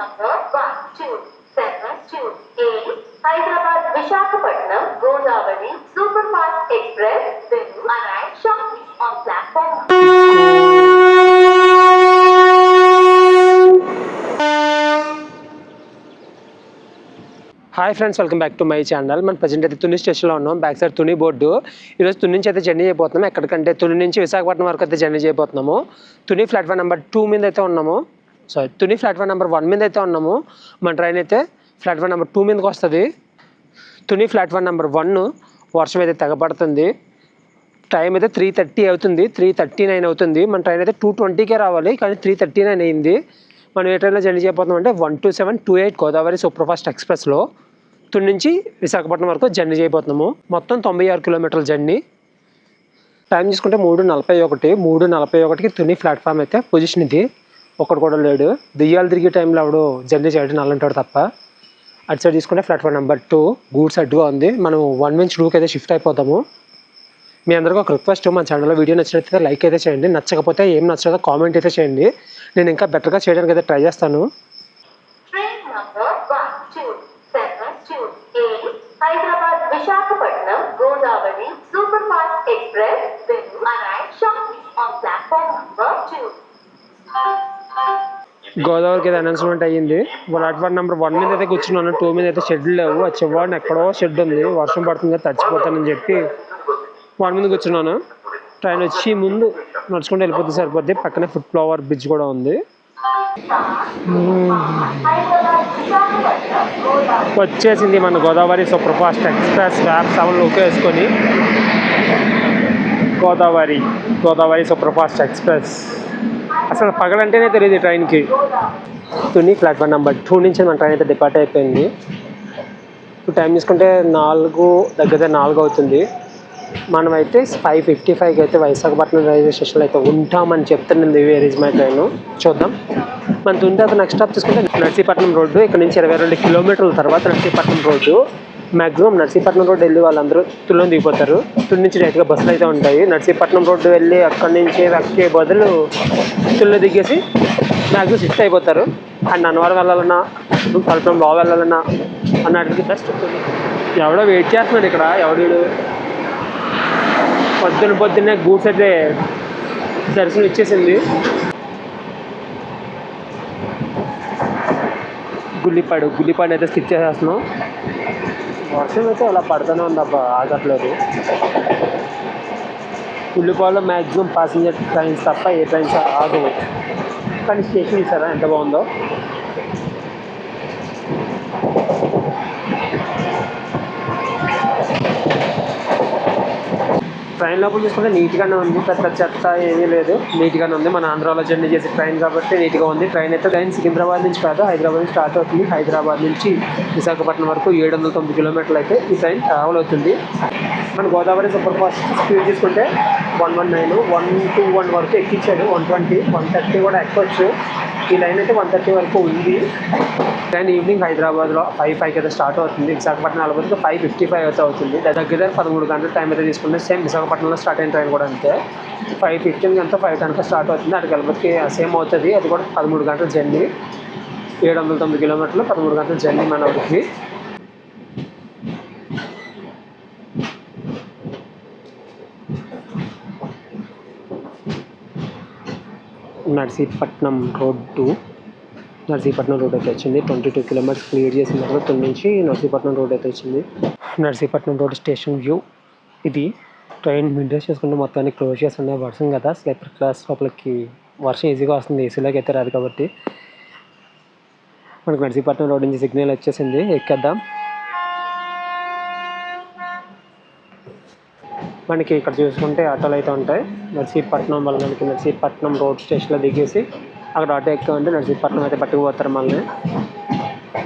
Number one two seven two eight Hyderabad Visakhapatnam Godavari super fast express arrive shortly on platform. Hi friends welcome back to my channel మన present అయితే తుని స్టేషన్లో ఉన్నాం. Back side Tuni board. ఈరోజు తుని నుంచి అయితే journey చేయబోతున్నాం. ఎక్కడికంటే తుని నుంచి విశాఖపట్నం వరకు అయితే జర్నీ చేయబోతున్నాము. తుని ప్లాట్ఫామ్ నెంబర్ టూ మీద అయితే ఉన్నాము. So Tuni platform number one మీద అయితే ఉన్నాము. మన ట్రైన్ అయితే ప్లాట్ఫామ్ నెంబర్ టూ మీదకి వస్తుంది. తుని ప్లాట్ఫామ్ నెంబర్ వన్ వర్షం అయితే తెగపడుతుంది టైం అయితే త్రీ థర్టీ అవుతుంది. త్రీ థర్టీ నైన్ అవుతుంది. మన ట్రైన్ అయితే టూ ట్వంటీకే రావాలి. కానీ త్రీ థర్టీ నైన్ అయింది. మనం ఏ ట్రైన్లో జర్నీ చేయబోతున్నాం అంటే one two seven two eight Godavari superfast ఎక్స్ప్రెస్లో తుని నుంచి విశాఖపట్నం వరకు జర్నీ చేయబోతున్నాము. మొత్తం తొంభై ఆరు కిలోమీటర్ల జర్నీ టైం చూసుకుంటే మూడు నలభై ఒకటి మూడు నలభై ఒకటికి తుని ప్లాట్ఫామ్ అయితే పొజిషన్ ఇది. ఒక్కడు కూడా లేడు. దెయ్యాలు తిరిగే టైంలో ఎవడు జర్నీ చేయడం అలాంటాడు తప్ప. అటు సైడ్ తీసుకుంటే ప్లాట్ఫామ్ నెంబర్ టూ గూడ్స్ అడ్డుగా ఉంది. మనం వన్ నుంచి టూకి అయితే షిఫ్ట్ అయిపోతాము. మీ అందరికీ ఒక రిక్వెస్ట్ మన ఛానల్లో వీడియో నచ్చినట్లయితే లైక్ అయితే చేయండి. నచ్చకపోతే ఏం నచ్చదో కామెంట్ అయితే చేయండి. నేను ఇంకా బెటర్గా చేయడానికి అయితే ట్రై చేస్తాను. Train number will arrive shortly on platform number. గోదావరికి అయితే అనౌన్స్మెంట్ అయ్యింది. ప్లాట్ఫామ్ నెంబర్ వన్ మీద అయితే కూర్చున్నాను టూ మీద అయితే షెడ్ లేవు. ఆ చివరిని ఎక్కడో షెడ్ ఉంది. వర్షం పడుతుంది కదా తడిచిపోతానని చెప్పి వన్ మీద కూర్చున్నాను. ట్రైన్ వచ్చి ముందు నడుచుకుంటూ వెళ్ళిపోతే సరిపోద్ది. పక్కనే ఫుట్ ఫ్లవర్ బ్రిడ్జ్ కూడా ఉంది. వచ్చేసింది మన గోదావరి సూపర్ ఫాస్ట్ ఎక్స్ప్రెస్ వ్యాప్ సెవెన్లోకి వేసుకొని. Godavari Godavari super fast express. అసలు పగలంటేనే తెలియదు ట్రైన్కి. తుని ప్లాట్ఫామ్ నెంబర్ టూ నుంచి మన ట్రైన్ అయితే డిపార్ట్ అయిపోయింది. ఇప్పుడు టైం తీసుకుంటే నాలుగు దగ్గర నాలుగు అవుతుంది. మనమైతే ఫైవ్ ఫిఫ్టీ ఫైవ్కి అయితే విశాఖపట్నం రైల్వే స్టేషన్లో అయితే ఉంటామని చెప్తున్నది వేర్ ఇస్ మై ట్రైన్. చూద్దాం. మన తుని తర్వాత నెక్స్ట్ స్టాప్ తీసుకుంటే నర్సీపట్నం రోడ్డు ఇక్కడ నుంచి ఇరవై రెండు కిలోమీటర్ల తర్వాత Narsipatnam road. Maximum Narsipatnam road వెళ్ళి వాళ్ళందరూ తుల్లో దిగిపోతారు. తుని నుంచి డైరెక్ట్గా బస్సులు అయితే ఉంటాయి. నర్సీపట్నం రోడ్డు వెళ్ళి అక్కడి నుంచి ఎక్కే బదులు తుల్లో దిగేసి మ్యాక్సిమం షిఫ్ట్ అయిపోతారు. అండ్ అన్నవరం వెళ్ళాలన్నా కల్పం బాగా వెళ్ళాలన్నా అన్నటికి బెస్ట్ ఎవడో వెయిట్ చేస్తున్నాడు ఇక్కడ ఎవడు పొద్దున పొద్దున్నే గూడ్స్ అయితే దర్శనం ఇచ్చేసింది. గుల్లిపాడు గుల్లిపాడు అయితే స్కిచ్ చేసేస్తున్నాం. వర్షం అయితే అలా పడుతూనే ఉంది అబ్బా ఆగట్లేదు. ఉల్లిపాయలో మ్యాక్సిమం ప్యాసింజర్ ట్రైన్స్ తప్ప ఏ ట్రైన్స్ ఆగవు. కానీ స్టేషన్ ఇస్తారా ఎంత బాగుందో. ట్రైన్ లోపల చూసుకుంటే నీట్గానే ఉంది పెద్ద చెత్త ఏమీ లేదు. నీట్గానే ఉంది. మన ఆంధ్రాలో జర్నీ చేసే ట్రైన్ కాబట్టి నీట్గా ఉంది. ట్రైన్ అయితే ట్రైన్ సికింద్రాబాద్ నుంచి కాదు హైదరాబాద్ నుంచి స్టార్ట్ అవుతుంది. హైదరాబాద్ నుంచి విశాఖపట్నం వరకు ఏడు వందల తొమ్మిది కిలోమీటర్లు అయితే ఈ ట్రైన్ ట్రావెల్ అవుతుంది. మన గోదావరి సూపర్ ఫాస్ట్ స్పీడ్ చూసుకుంటే one one nine one two one వరకు ఎక్కించాడు వన్ ట్వంటీ వన్ థర్టీ కూడా ఎక్కొచ్చు. ఈ లైన్ అయితే వన్ థర్టీ వరకు ఉంది. ట్రైన్ ఈవినింగ్ హైదరాబాద్లో ఫైవ్ ఫైవ్ అయితే స్టార్ట్ అవుతుంది. విశాఖపట్నం వెళ్ళబోతే ఫైవ్ ఫిఫ్టీ ఫైవ్ అయితే అవుతుంది. దగ్గర పదమూడు గంటల టైం అయితే తీసుకుంటే సేమ్ విశాఖపట్నంలో స్టార్ట్ అయిన ట్రైన్ కూడా అంతే. ఫైవ్ ఫిఫ్టీన్ అంతా ఫైవ్ టెన్కి స్టార్ట్ అవుతుంది. అటు వెళ్ళబోతే సేమ్ అవుతుంది. అది కూడా పదమూడు గంటల జర్నీ ఏడు వందల తొమ్మిది కిలోమీటర్లు పదమూడు గంటల జర్నీ మన ఊరికి నర్సీపట్నం టూ. నర్సీపట్నం రోడ్ అయితే వచ్చింది. ట్వంటీ టూ కిలోమీటర్స్ క్లియర్ చేసిన తర్వాత తొమ్మిది నుంచి నర్సీపట్నం రోడ్ అయితే వచ్చింది. Narsipatnam road station view. ఇది ట్రైన్ విండోస్ చేసుకుంటే మొత్తాన్ని క్లోజ్ చేస్తుండే వర్షం కదా. స్లీపర్ క్లాస్ లోపలికి వర్షం ఈజీగా వస్తుంది. ఏసీలోకి అయితే రాదు కాబట్టి. మనకు నర్సీపట్నం రోడ్ నుంచి సిగ్నల్ వచ్చేసింది. ఎక్కేద్దాం. మనకి ఇక్కడ చూసుకుంటే ఆటోలు అయితే ఉంటాయి. నర్సీపట్నం వల్ల మనకి నర్సీపట్నం రోడ్ స్టేషన్లో దిగేసి అక్కడ ఆటో ఎక్కామంటే నర్సీపట్నం అయితే పట్టుకుపోతారు మళ్ళీ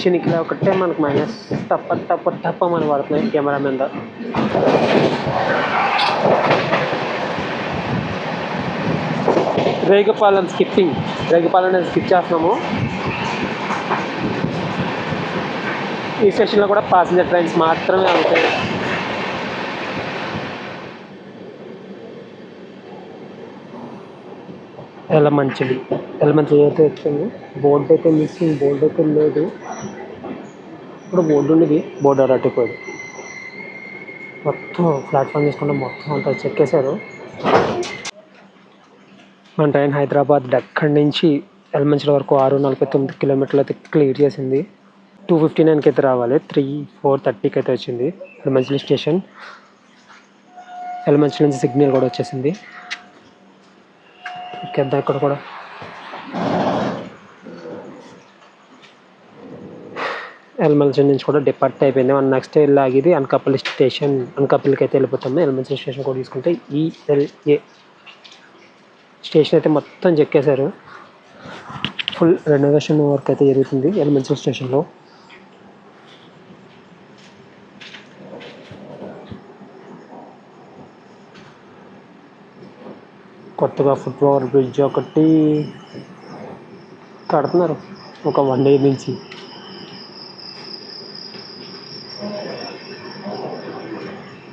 చినికిలో ఒకటే మనకు మైనస్ తప్ప తప్ప తప్ప మనం పడుతున్నాయి కెమెరా మీద. రేగుపాలెం స్కిప్పింగ్. రేగుపాలెం అనేది స్కిప్ చేస్తున్నాము. ఈ స్టేషన్లో కూడా ప్యాసింజర్ ట్రైన్స్ మాత్రమే అవుతాయి ఎలా మంచిది ఎలా మంచిది అయితే వచ్చింది? బోర్డు అయితే మిస్సింగ్ బోర్డు అయితే లేదు. ఇప్పుడు బోర్డు ఉండేది బోర్డు అరటిపోయాడు మొత్తం ప్లాట్ఫామ్ తీసుకుంటే మొత్తం అంతా చెక్కేశారు. మన ట్రైన్ హైదరాబాద్ అక్కడి నుంచి ఎల్మంచిల వరకు ఆరు నలభై తొమ్మిది కిలోమీటర్లు అయితే క్లియర్ చేసింది. టూ ఫిఫ్టీ నైన్కి అయితే రావాలి త్రీ ఫోర్ థర్టీకి అయితే వచ్చింది ఎల్మంచిలి స్టేషన్. ఎల్మంచి నుంచి సిగ్నల్ కూడా వచ్చేసింది. ఎక్కేద్దాం ఇక్కడ కూడా? ఎల్మంచి నుంచి కూడా డిపార్ట్ అయిపోయింది. మనం నెక్స్ట్ లాగిది అనకాపల్లి స్టేషన్ అనకాపల్లికి అయితే వెళ్ళిపోతాము ఎల్మంచి స్టేషన్ కూడా తీసుకుంటే ఈఎల్ఏ స్టేషన్ అయితే మొత్తం చెక్కేశారు. ఫుల్ రెనోవేషన్ వర్క్ అయితే జరుగుతుంది ఎలిమెంటల్ స్టేషన్లో. కొత్తగా ఫుట్ ఓవర్ బ్రిడ్జ్ ఒకటి కడుతున్నారు. ఒక వన్ డే నుంచి.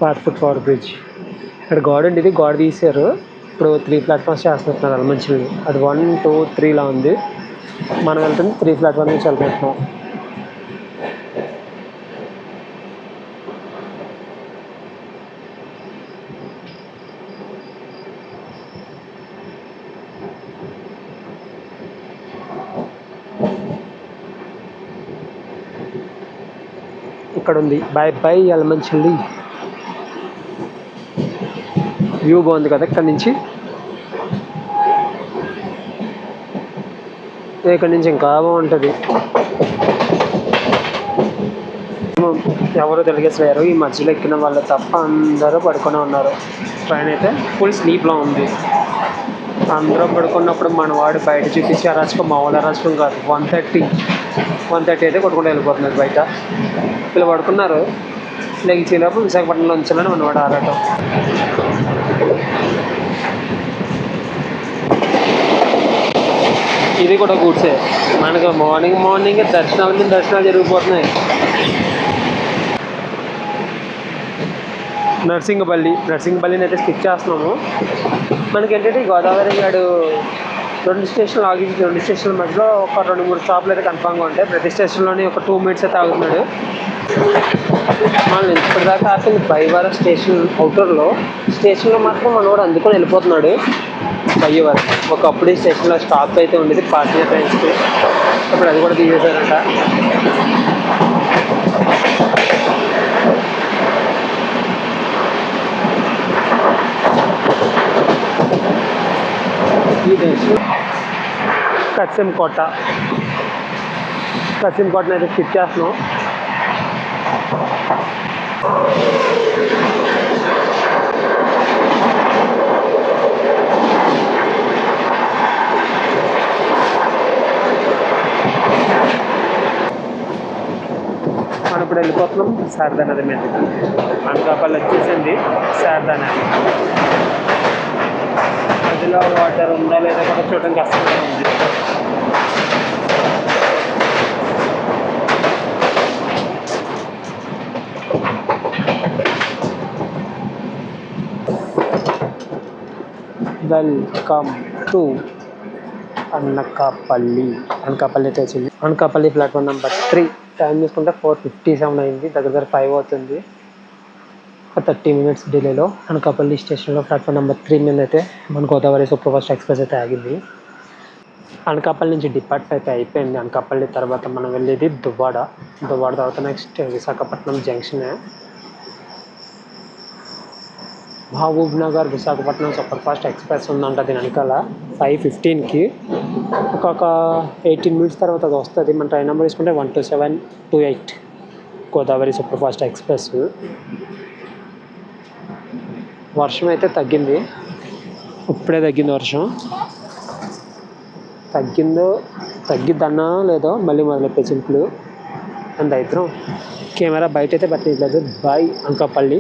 పాత ఫుట్ ఓవర్ బ్రిడ్జ్. ఇక్కడ గోడ ఉండేది. గోడ తీశారు. ఇప్పుడు త్రీ ప్లాట్ఫామ్స్ చేస్తున్నారు మంచిది అది వన్ టూ త్రీలా ఉంది. మనం వెళ్తుంది త్రీ ప్లాట్ఫామ్ నుంచి వెళ్తున్నాం. ఇక్కడ ఉంది బై బాయ్ ఎలమంచిల్లి వ్యూ బాగుంది కదా ఇక్కడ నుంచి? ఇక్కడ నుంచి ఇంకా బాగుంటుంది. ఎవరు తెలిగేసలేరు ఈ మధ్యలో ఎక్కిన వాళ్ళు తప్ప అందరూ పడుకునే ఉన్నారు. ట్రైన్ అయితే ఫుల్ స్లీప్లో ఉంది. అందరూ పడుకున్నప్పుడు మన వాడు బయట చూపించి అరాచకం మామూలు అరాచకం కాదు. వన్ థర్టీ వన్ థర్టీ అయితే కొట్టుకుంటూ వెళ్ళిపోతున్నారు బయట. పిల్లలు పడుకున్నారు. లెగిచేలోపు విశాఖపట్నంలో ఉంచాలని మనవాడు ఆరాటం. ఇది కూడా కూర్చే మనకు మార్నింగ్ మార్నింగ్ దర్శనాలు దర్శనాలు జరిగిపోతున్నాయి. నర్సింగపల్లి నర్సింగపల్లిని అయితే స్కిప్ చేస్తున్నాము. మనకి ఏంటంటే గోదావరి గాడు రెండు స్టేషన్లు ఆగి రెండు స్టేషన్ల మధ్యలో ఒక రెండు మూడు స్టాప్లు అయితే కన్ఫామ్గా ఉంటాయి. ప్రతి స్టేషన్లోని ఒక టూ మినిట్స్ అయితే ఆగుతున్నాడు మనం ఇప్పటిదాకా ఆపింది బైవార స్టేషన్ అవుటర్లో స్టేషన్లో మాత్రం మనోడు అందుకొని వెళ్ళిపోతున్నాడు బయ్యవారు ఒకప్పుడు ఈ స్టేషన్లో స్టాప్ అయితే ఉండేది పార్టీ ట్రైన్స్కి ఇప్పుడు అది కూడా తీసేశారంట. ఈ దేశం కసిం కోట. కసిం అయితే చేస్తున్నాం. ఇప్పుడు వెళ్ళిపోతున్నాం. శారదా నది మీద అనకాపల్లి వచ్చేసింది. శారదా నది. నదిలో వాటర్ ఉందా లేదా కూడా చూడడం కష్టంగా ఉంది. Welcome to Anakapalli. అనకాపల్లి అయితే వచ్చింది Anakapalli platform number three time చూసుకుంటే ఫోర్ ఫిఫ్టీ సెవెన్ అయింది. దగ్గర దగ్గర ఫైవ్ అవుతుంది. ఒక థర్టీ మినిట్స్ డిలేలో అనకాపల్లి స్టేషన్లో ప్లాట్ఫామ్ నెంబర్ త్రీ మీద అయితే మన గోదావరి సూపర్ ఫాస్ట్ ఎక్స్ప్రెస్ అయితే ఆగింది. అనకాపల్లి నుంచి డిపార్ట్ అయితే అయిపోయింది. అనకాపల్లి తర్వాత మనం వెళ్ళేది దువ్వాడ. దువ్వాడ తర్వాత next Visakhapatnam junction Mahbubnagar Visakhapatnam super fast express ఉందంట దీని వెనకాల ఫైవ్ ఫిఫ్టీన్కి. ఒక ఎయిటీన్ మినిట్స్ తర్వాత అది వస్తుంది. మన ట్రైన్ నెంబర్ తీసుకుంటే one two seven two eight Godavari super fast express. వర్షం అయితే తగ్గింది. ఇప్పుడే తగ్గింది వర్షం. తగ్గిందో తగ్గిద్దన్నా లేదో మళ్ళీ మొదలెట్టే చింపులు అండ్ అయితే కెమెరా బయట అయితే పెట్టలేదు బాయ్ అంకాపల్లి.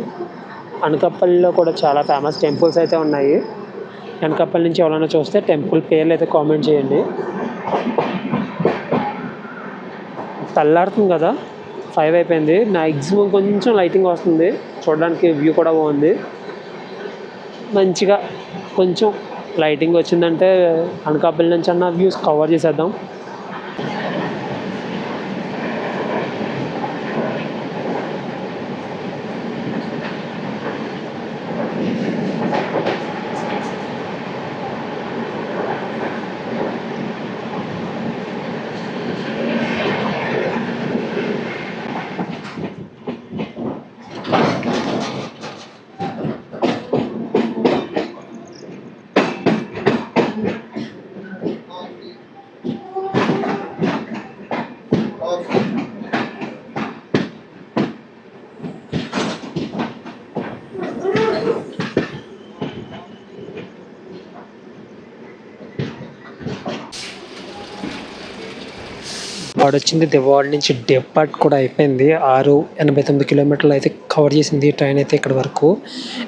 అనకాపల్లిలో కూడా చాలా ఫేమస్ టెంపుల్స్ అయితే ఉన్నాయి. అనకాపల్లి నుంచి ఎవరైనా చూస్తే టెంపుల్ పేర్లు అయితే కామెంట్ చేయండి. తెల్లారుతుంది కదా? ఫైవ్ అయిపోయింది. మ్యాక్సిమం కొంచెం లైటింగ్ వస్తుంది. చూడడానికి వ్యూ కూడా బాగుంది. మంచిగా కొంచెం లైటింగ్ వచ్చిందంటే అనకాపల్లి నుంచి అన్న వ్యూస్ కవర్ చేసేద్దాం. వాడొచ్చింది దివాడ నుంచి డెపార్ట్ కూడా అయిపోయింది. ఆరు ఎనభై తొమ్మిది కిలోమీటర్లు అయితే కవర్ చేసింది ఈ ట్రైన్ అయితే ఇక్కడ వరకు.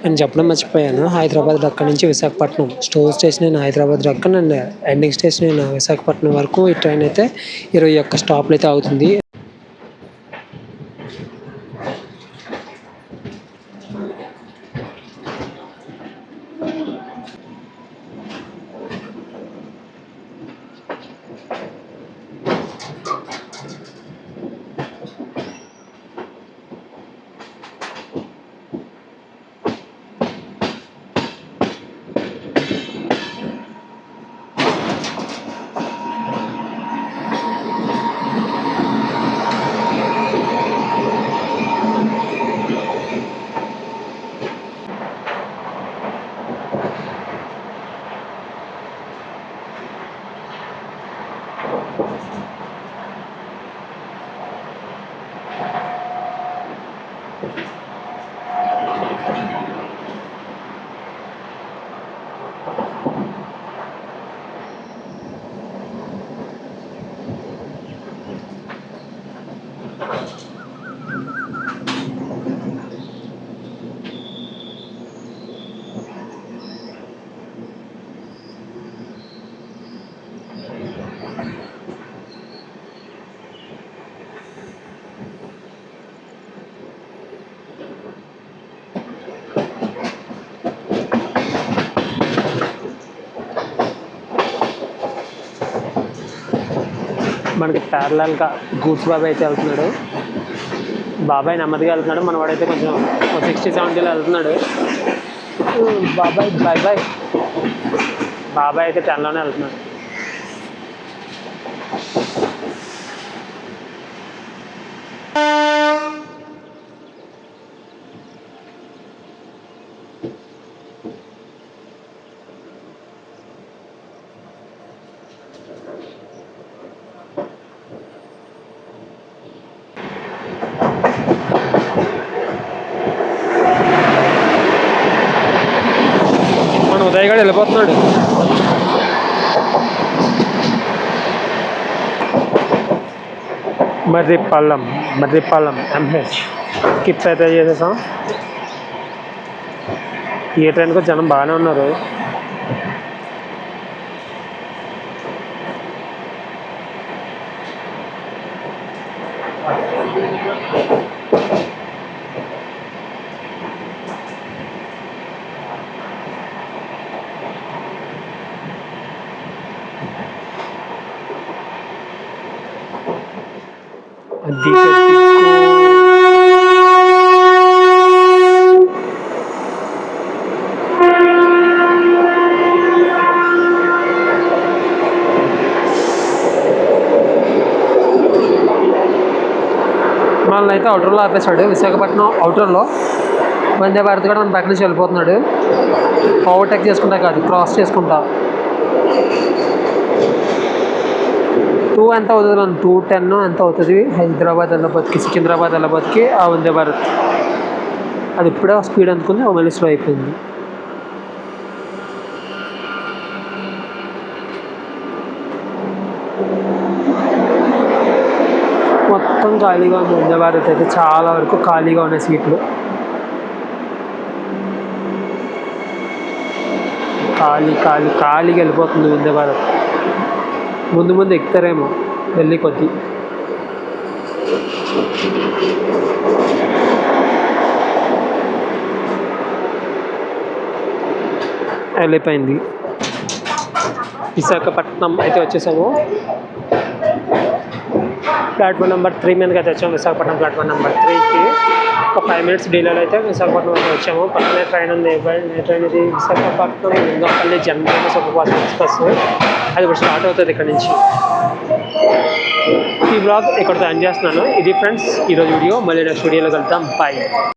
నేను చెప్పడం మర్చిపోయాను. హైదరాబాద్ అక్కడ నుంచి విశాఖపట్నం స్టోర్ స్టేషన్ అయిన Hyderabad Deccan and ending station అయిన విశాఖపట్నం వరకు ఈ ట్రైన్ అయితే ఇరవై ఒక్క స్టాప్లు అయితే అవుతుంది మనకి ప్యారలల్గా గూడ్స్ బాబాయ్ అయితే వెళ్తున్నాడు. బాబాయ్ నెమ్మదిగా వెళ్తున్నాడు. మన వాడైతే కొంచెం సిక్స్టీ సెవెంటీలో వెళ్తున్నాడు. బాబాయ్ బాయ్ బాయ్ బాబాయ్ అయితే టెన్లోనే వెళ్తున్నాడు. మన గడ వెళ్ళిపోతున్నాడు. మర్రిపల్లం మర్రిపల్లం ఎంహెచ్ కిప్స్ అయితే చేసేసాం. ఏ ట్రైన్కి జనం బాగానే ఉన్నారు అది మనల్ని అయితే అవుటర్లో ఆపేశాడు. విశాఖపట్నం అవుటర్లో వందే భారత్ కూడా మన పక్క నుంచి వెళ్ళిపోతున్నాడు. ఓవర్టేక్ చేసుకుంటా కాదు క్రాస్ చేసుకుంటా. టూ ఎంత అవుతుంది మనం? టూ టెన్ ఎంత అవుతుంది? హైదరాబాద్ వెళ్ళబోతుకి సికింద్రాబాద్ వెళ్ళబోతుకి ఆ వందే భారత్. అది ఇప్పుడే స్పీడ్ అనుకుంది మళ్ళీ స్లో అయిపోయింది. మొత్తం ఖాళీగా ఉంది వందే భారత్ అయితే చాలా వరకు ఖాళీగా ఉన్నాయి సీట్లు. ఖాళీ ఖాళీ ఖాళీగా వెళ్ళిపోతుంది వందే భారత్ ముందు ముందు ఎక్కుతారేమో వెళ్ళి కొద్ది. వెళ్ళిపోయింది విశాఖపట్నం అయితే వచ్చేసాము. ప్లాట్ఫామ్ నెంబర్ త్రీ మీదకి అయితే వచ్చాము విశాఖపట్నం ప్లాట్ఫామ్ నెంబర్ త్రీకి. ఒక ఫైవ్ మినిట్స్ డీలర్ అయితే విశాఖపట్నం వచ్చాము. పక్కనే ట్రైన్ ఉంది ట్రైన్ ఇది? Visakhapatnam Lingampalli general super fast express. అది ఇప్పుడు స్టార్ట్ అవుతుంది ఇక్కడ నుంచి. ఈ బ్లాగ్ ఇక్కడితో ఎండ్ చేస్తున్నాను. ఇది ఫ్రెండ్స్ ఈరోజు వీడియో. మళ్ళీ నెక్స్ట్ వీడియోలో కలుద్దాం. బాయ్